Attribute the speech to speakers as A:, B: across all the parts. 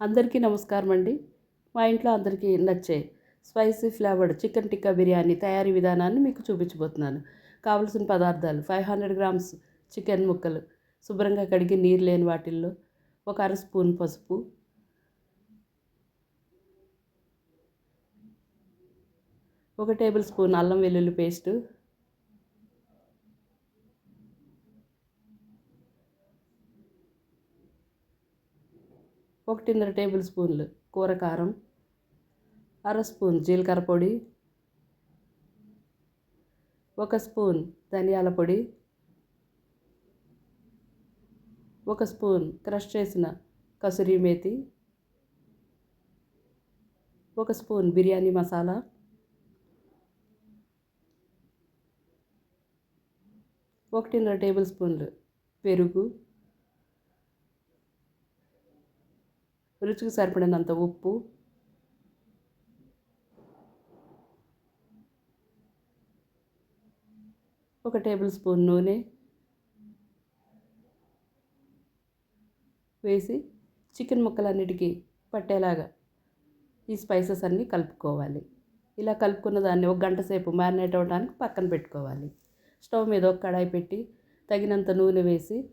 A: అందరికీ నమస్కారం అండి. మా ఇంట్లో అందరికీ నచ్చే spicy flavoured chicken tikka biryani తయారీ విధానాన్ని మీకు చూపించబోతున్నాను. కావలసిన పదార్థాలు ఫైవ్ హండ్రెడ్ గ్రామ్స్ చికెన్ ముక్కలు శుభ్రంగా కడిగి నీరు లేని వాటిల్లో ఒక అర స్పూన్ పసుపు ఒక టేబుల్ స్పూన్ అల్లం వెల్లుల్లి పేస్టు ఒకటిన్నర టేబుల్ స్పూన్లు కూర కారం అర స్పూన్ జీలకర్ర పొడి ఒక స్పూన్ ధనియాల పొడి ఒక స్పూన్ క్రష్ చేసిన కసూరి మేతి ఒక స్పూన్ బిర్యానీ మసాలా ఒకటిన్నర టేబుల్ స్పూన్లు పెరుగు రుచికి సరిపడినంత ఉప్పు. ఒక టేబుల్ స్పూన్ నూనె. వేసి చికెన్ ముక్కలన్నిటికీ పట్టేలాగా ఈ స్పైసెస్ అన్నీ కలుపుకోవాలి. ఇలా కలుపుకున్న దాన్ని ఒక గంట సేపు మ్యారినేట్ అవ్వడానికి పక్కన పెట్టుకోవాలి. స్టవ్ మీద ఒక కడాయి పెట్టి తగినంత నూనె వేసి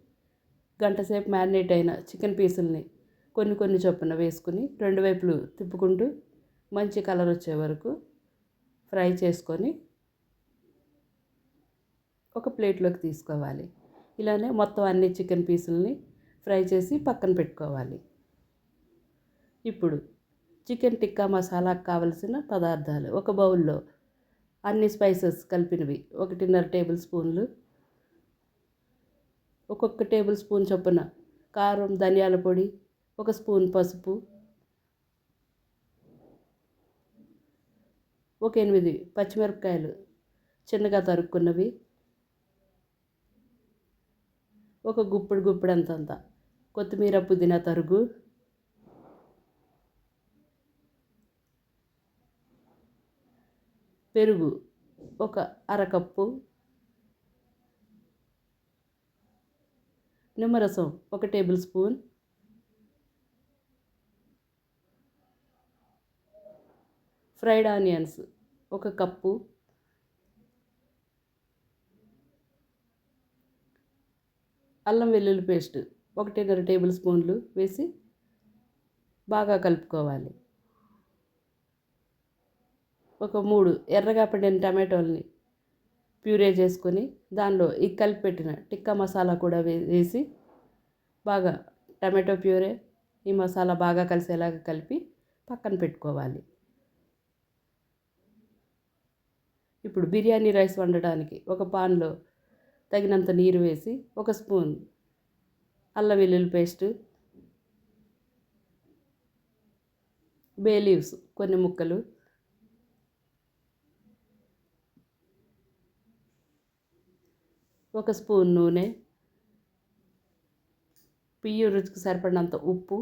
A: గంట సేపు మ్యారినేట్ అయిన చికెన్ పీసుల్ని కొన్ని కొన్ని చొప్పున వేసుకుని రెండు వైపులు తిప్పుకుంటూ మంచి కలర్ వచ్చే వరకు ఫ్రై చేసుకొని ఒక ప్లేట్లోకి తీసుకోవాలి. ఇలానే మొత్తం అన్ని చికెన్ పీసుల్ని ఫ్రై చేసి పక్కన పెట్టుకోవాలి. ఇప్పుడు చికెన్ టిక్కా మసాలాకు కావలసిన పదార్థాలు. ఒక బౌల్లో అన్ని స్పైసెస్ కలిపినవి. ఒకటిన్నర టేబుల్ స్పూన్లు. ఒక్కొక్క టేబుల్ స్పూన్ చొప్పున కారం ధనియాల పొడి ఒక స్పూన్ పసుపు ఒక ఎనిమిది పచ్చిమిరపకాయలు చిన్నగా తరుక్కున్నవి ఒక గుప్పుడు గుప్పుడు అంతంత. కొత్తిమీర పుదీనా తరుగు పెరుగు ఒక అరకప్పు నిమ్మరసం ఒక టేబుల్ స్పూన్ ఫ్రైడ్ ఆనియన్స్ ఒక కప్పు. అల్లం వెల్లుల్లి పేస్ట్ ఒకటిన్నర టేబుల్ స్పూన్లు వేసి బాగా కలుపుకోవాలి. ఒక మూడు ఎర్రగా పండిన టమాటోల్ని ప్యూరే చేసుకొని దానిలో ఈ కలిపెట్టిన టిక్కా మసాలా కూడా వేసి బాగా టమాటో ప్యూరే ఈ మసాలా బాగా కలిసేలాగా కలిపి పక్కన పెట్టుకోవాలి. ఇప్పుడు బిర్యానీ రైస్ వండడానికి ఒక పాన్లో తగినంత నీరు వేసి ఒక స్పూన్ అల్లం వెల్లుల్లి పేస్టు బే లీవ్స్ కొన్ని ముక్కలు ఒక స్పూన్ నూనె పియ్యి రుచికి సరిపడినంత ఉప్పు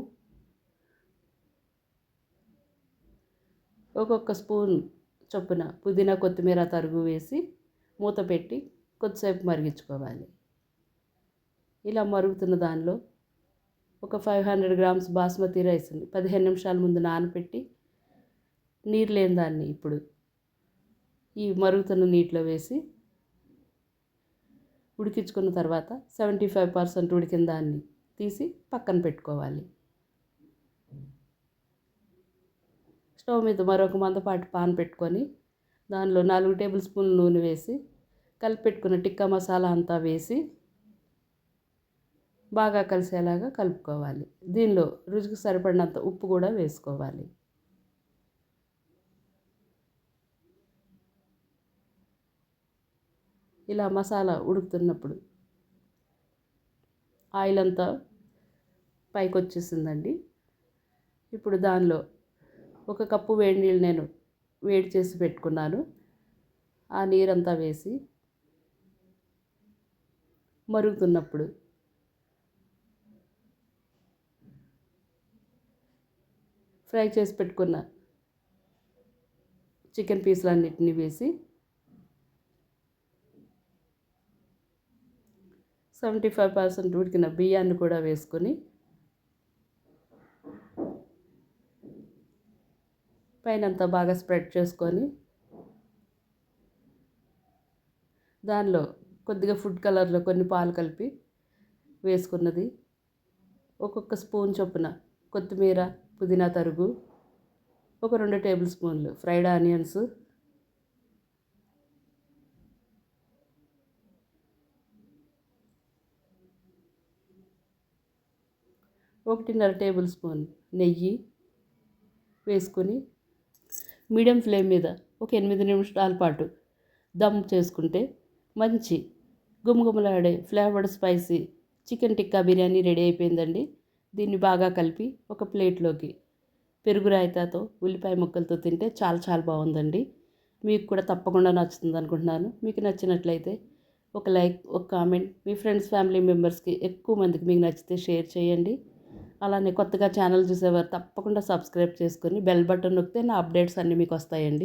A: ఒక్కొక్క స్పూన్ చొప్పున పుదీనా కొత్తిమీర తరుగు వేసి మూత పెట్టి కొద్దిసేపు మరిగించుకోవాలి. ఇలా మరుగుతున్న దానిలో ఒక ఫైవ్ హండ్రెడ్ గ్రామ్స్ బాస్మతి రైస్ని పదిహేను నిమిషాల ముందు నానబెట్టి నీరు లేని దాన్ని ఇప్పుడు ఈ మరుగుతున్న నీటిలో వేసి ఉడికించుకున్న తర్వాత సెవెంటీ ఫైవ్ పర్సెంట్ ఉడికిన దాన్ని తీసి పక్కన పెట్టుకోవాలి. స్టవ్ మీద మరొక మందపాటి పాన్ పెట్టుకొని దానిలో నాలుగు టేబుల్ స్పూన్లు నూనె వేసి కలిపి పెట్టుకున్న టిక్కా మసాలా అంతా వేసి బాగా కలిసేలాగా కలుపుకోవాలి. దీనిలో రుచికి సరిపడినంత ఉప్పు కూడా వేసుకోవాలి. ఇలా మసాలా ఉడుకుతున్నప్పుడు ఆయిల్ అంతా పైకి వచ్చేసిందండి ఇప్పుడు దానిలో ఒక కప్పు వేడి నీళ్ళు నేను వేడి చేసి పెట్టుకున్నాను. ఆ నీరంతా వేసి మరుగుతున్నప్పుడు ఫ్రై చేసి పెట్టుకున్న చికెన్ పీసులన్నిటిని వేసి సెవెంటీ ఫైవ్ పర్సెంట్ ఉడికిన బియ్యాన్ని కూడా వేసుకొని పైన అంతా బాగా స్ప్రెడ్ చేసుకొని దానిలో కొద్దిగా ఫుడ్ కలర్లో కొన్ని పాలు కలిపి వేసుకున్నది. ఒక్కొక్క స్పూన్ చొప్పున కొత్తిమీర పుదీనా తరుగు ఒక రెండు టేబుల్ స్పూన్లు ఫ్రైడ్ ఆనియన్స్ ఒకటిన్నర టేబుల్ స్పూన్ నెయ్యి వేసుకొని మీడియం ఫ్లేమ్ మీద ఒక ఎనిమిది నిమిషాల పాటు దమ్ చేసుకుంటే మంచి గుమగుమలాడే flavoured spicy chicken tikka biryani ready అయిపోయిందండి. దీన్ని బాగా కలిపి ఒక ప్లేట్లోకి పెరుగు రాయితాతో ఉల్లిపాయ ముక్కలతో తింటే చాలా చాలా బాగుందండి. మీకు కూడా తప్పకుండా నచ్చుతుంది అనుకుంటున్నాను. మీకు నచ్చినట్లయితే ఒక లైక్ ఒక కామెంట్ మీ ఫ్రెండ్స్ ఫ్యామిలీ మెంబర్స్కి ఎక్కువ మందికి మీకు నచ్చితే షేర్ చేయండి. అలానే కొత్తగా ఛానల్ చూసేవారు తప్పకుండా సబ్స్క్రైబ్ చేసుకొని బెల్ బటన్ నొక్కితే నా అప్డేట్స్ అన్నీ మీకు వస్తాయండి.